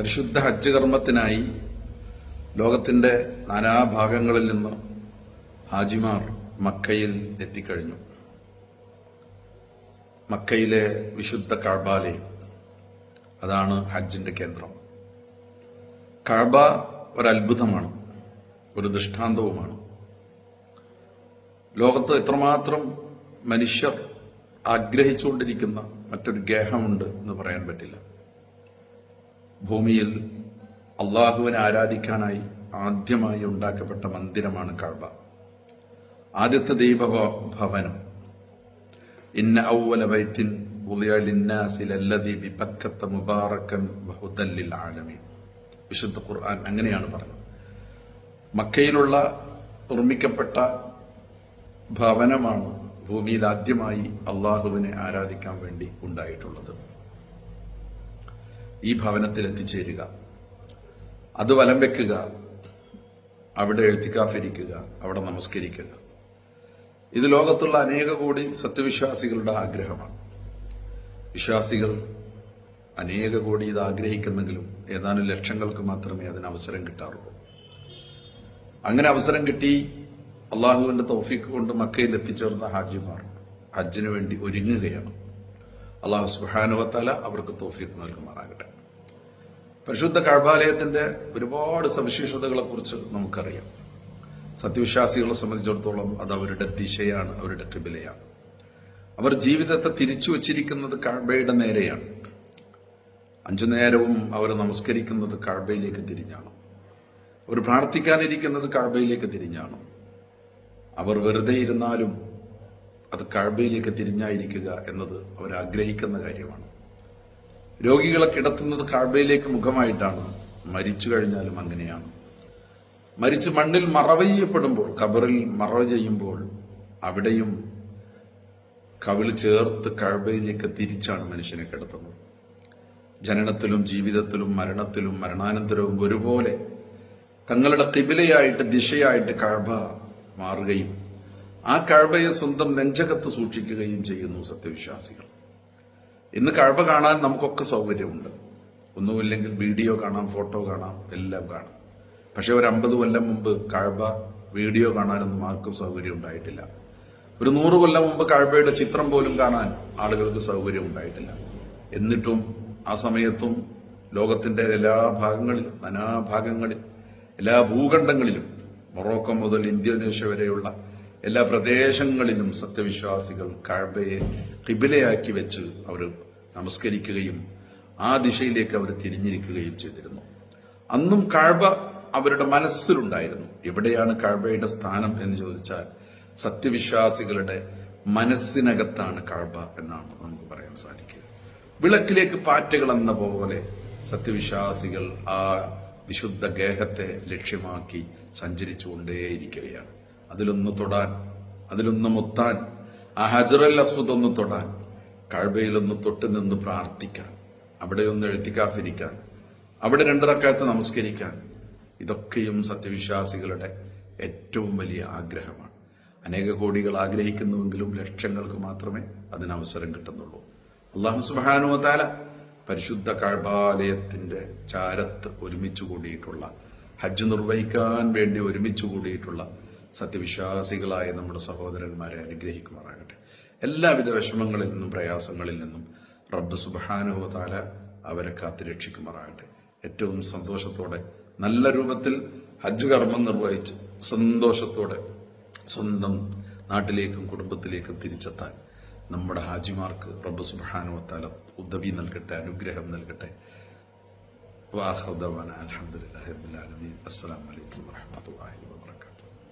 പരിശുദ്ധ ഹജ്ജ് കർമ്മത്തിനായി ലോകത്തിന്റെ നാനാഭാഗങ്ങളിൽ നിന്ന് ഹാജിമാർ മക്കയിൽ എത്തിക്കഴിഞ്ഞു. മക്കയിലെ വിശുദ്ധ കഴബാലയം അതാണ് ഹജ്ജിന്റെ കേന്ദ്രം. കഴബ ഒരത്ഭുതമാണ് ഒരു ദൃഷ്ടാന്തവുമാണ്. ലോകത്ത് എത്രമാത്രം മനുഷ്യർ ആഗ്രഹിച്ചുകൊണ്ടിരിക്കുന്ന മറ്റൊരു ഗേഹമുണ്ട് എന്ന് പറയാൻ പറ്റില്ല. ഭൂമിയിൽ അള്ളാഹുവിനെ ആരാധിക്കാനായി ആദ്യമായി ഉണ്ടാക്കപ്പെട്ട മന്ദിരമാണ് കഴബ ആദ്യത്തെ ദൈവ ഭവനം ഇന്ന ഔവല വൈത്തിൻ വിശുദ്ധ ഖുർആൻ അങ്ങനെയാണ് പറഞ്ഞത്. മക്കയിലുള്ള നിർമ്മിക്കപ്പെട്ട ഭവനമാണ് ഭൂമിയിൽ ആദ്യമായി അള്ളാഹുവിനെ ആരാധിക്കാൻ വേണ്ടി ഉണ്ടായിട്ടുള്ളത്. ഈ ഭവനത്തിൽ എത്തിച്ചേരുക. അത് വലം വെക്കുക. അവിടെ എഴുത്തിക്കാഫിരിക്കുക. അവിടെ നമസ്കരിക്കുക. ഇത് ലോകത്തുള്ള അനേക കോടി സത്യവിശ്വാസികളുടെ ആഗ്രഹമാണ്. വിശ്വാസികൾ അനേക കോടി ഇത് ആഗ്രഹിക്കുന്നെങ്കിലും ഏതാനും ലക്ഷങ്ങൾക്ക് മാത്രമേ അതിന് അവസരം കിട്ടാറുള്ളൂ. അങ്ങനെ അവസരം കിട്ടി അള്ളാഹുവിന്റെ തൗഫീഖ് കൊണ്ട് മക്കയിൽ എത്തിച്ചേർന്ന ഹാജിമാർ ഹജ്ജിന് വേണ്ടി ഒരുങ്ങുകയാണ്. അള്ളാഹു സുഹാനുവത്താല അവർക്ക് തോഫീക്ക് നൽകുമാറാകട്ടെ. പരിശുദ്ധ കഴബാലയത്തിന്റെ ഒരുപാട് സവിശേഷതകളെ കുറിച്ച് നമുക്കറിയാം. സത്യവിശ്വാസികളെ സംബന്ധിച്ചിടത്തോളം അത് അവരുടെ ദിശയാണ് അവരുടെ കിബിലയാണ്. അവർ ജീവിതത്തെ തിരിച്ചു വച്ചിരിക്കുന്നത് കഴബയുടെ നേരെയാണ്. അഞ്ചു നേരവും അവർ നമസ്കരിക്കുന്നത് കഴബയിലേക്ക് തിരിഞ്ഞാണ്. അവർ പ്രാർത്ഥിക്കാനിരിക്കുന്നത് കഴബയിലേക്ക് തിരിഞ്ഞാണ്. അവർ വെറുതെ ഇരുന്നാലും അത് കഴബയിലേക്ക് തിരിഞ്ഞായിരിക്കുക എന്നത് അവർ ആഗ്രഹിക്കുന്ന കാര്യമാണ്. രോഗികളെ കിടത്തുന്നത് കഴബയിലേക്ക് മുഖമായിട്ടാണ്. മരിച്ചു കഴിഞ്ഞാലും അങ്ങനെയാണ്. മരിച്ച് മണ്ണിൽ മറവ് ചെയ്യപ്പെടുമ്പോൾ കബറിൽ മറവ് ചെയ്യുമ്പോൾ അവിടെയും കവിൾ ചേർത്ത് കഴബയിലേക്ക് തിരിച്ചാണ് മനുഷ്യനെ കിടത്തുന്നത്. ജനനത്തിലും ജീവിതത്തിലും മരണത്തിലും മരണാനന്തരവും ഒരുപോലെ തങ്ങളുടെ തിബിലയായിട്ട് ദിശയായിട്ട് കഴബ മാറുകയും ആ കഴബയെ സ്വന്തം നെഞ്ചകത്ത് സൂക്ഷിക്കുകയും ചെയ്യുന്നു സത്യവിശ്വാസികൾ. ഇന്ന് കഴബ കാണാൻ നമുക്കൊക്കെ സൗകര്യമുണ്ട്. ഒന്നുമില്ലെങ്കിൽ വീഡിയോ കാണാം ഫോട്ടോ കാണാം എല്ലാം കാണാം. പക്ഷെ ഒരു അമ്പത് കൊല്ലം മുമ്പ് കഴബ വീഡിയോ കാണാനൊന്നും ആർക്കും സൗകര്യം ഉണ്ടായിട്ടില്ല. ഒരു നൂറ് കൊല്ലം മുമ്പ് കഴബയുടെ ചിത്രം പോലും കാണാൻ ആളുകൾക്ക് സൗകര്യം ഉണ്ടായിട്ടില്ല. എന്നിട്ടും ആ സമയത്തും ലോകത്തിന്റെ എല്ലാ ഭാഗങ്ങളിലും നാനാഭാഗങ്ങളിൽ എല്ലാ ഭൂഖണ്ഡങ്ങളിലും മൊറോക്കോ മുതൽ ഇന്തോനേഷ്യ വരെയുള്ള എല്ലാ പ്രദേശങ്ങളിലും സത്യവിശ്വാസികൾ കഴബയെ കിബിലയാക്കി വെച്ച് അവർ നമസ്കരിക്കുകയും ആ ദിശയിലേക്ക് അവർ തിരിഞ്ഞിരിക്കുകയും ചെയ്തിരുന്നു. അന്നും കഴബ അവരുടെ മനസ്സിലുണ്ടായിരുന്നു. എവിടെയാണ് കഴബയുടെ സ്ഥാനം എന്ന് ചോദിച്ചാൽ സത്യവിശ്വാസികളുടെ മനസ്സിനകത്താണ് കഴബ എന്നാണ് നമുക്ക് പറയാൻ സാധിക്കുക. വിളക്കിലേക്ക് പാറ്റകൾ എന്ന പോലെ സത്യവിശ്വാസികൾ ആ വിശുദ്ധ ഗേഹത്തെ ലക്ഷ്യമാക്കി സഞ്ചരിച്ചുകൊണ്ടേയിരിക്കുകയാണ്. അതിലൊന്ന് തൊടാൻ അതിലൊന്ന് മുത്താൻ ആ ഹജറൽ അസ്വദ് ഒന്ന് തൊടാൻ കഴബയിലൊന്ന് തൊട്ട് നിന്ന് പ്രാർത്ഥിക്കാൻ അവിടെ ഒന്ന് എഴുത്തിക്കാഫിരിക്കാൻ അവിടെ രണ്ടിറക്കാലത്ത് നമസ്കരിക്കാൻ ഇതൊക്കെയും സത്യവിശ്വാസികളുടെ ഏറ്റവും വലിയ ആഗ്രഹമാണ്. അനേക കോടികൾ ആഗ്രഹിക്കുന്നുവെങ്കിലും ലക്ഷങ്ങൾക്ക് മാത്രമേ അതിനവസരം കിട്ടുന്നുള്ളൂ. അള്ളാഹു സുബാനുവതാല പരിശുദ്ധ കഴബാലയത്തിന്റെ ചാരത്ത് ഒരുമിച്ച് കൂടിയിട്ടുള്ള ഹജ്ജ് നിർവഹിക്കാൻ വേണ്ടി ഒരുമിച്ച് കൂടിയിട്ടുള്ള സത്യവിശ്വാസികളായ നമ്മുടെ സഹോദരന്മാരെ അനുഗ്രഹിക്കുമാറാകട്ടെ. എല്ലാവിധ വിഷമങ്ങളിൽ നിന്നും പ്രയാസങ്ങളിൽ നിന്നും റബ്ബ് സുബാനുഭവത്താല അവരെ കാത്തു രക്ഷിക്കുമാറാകട്ടെ. ഏറ്റവും സന്തോഷത്തോടെ നല്ല രൂപത്തിൽ ഹജ്ജ് കർമ്മം നിർവഹിച്ച് സന്തോഷത്തോടെ സ്വന്തം നാട്ടിലേക്കും കുടുംബത്തിലേക്കും തിരിച്ചെത്താൻ നമ്മുടെ ഹാജിമാർക്ക് റബ്ബ് സുബാനുവത്താല ഉദവി നൽകട്ടെ അനുഗ്രഹം നൽകട്ടെ. വാഹൃദവാന അലഹമുല്ലാ അസ്സാം വലൈക്കും വാഹമത്തല്ലാഹി വാബർക്കാത്തു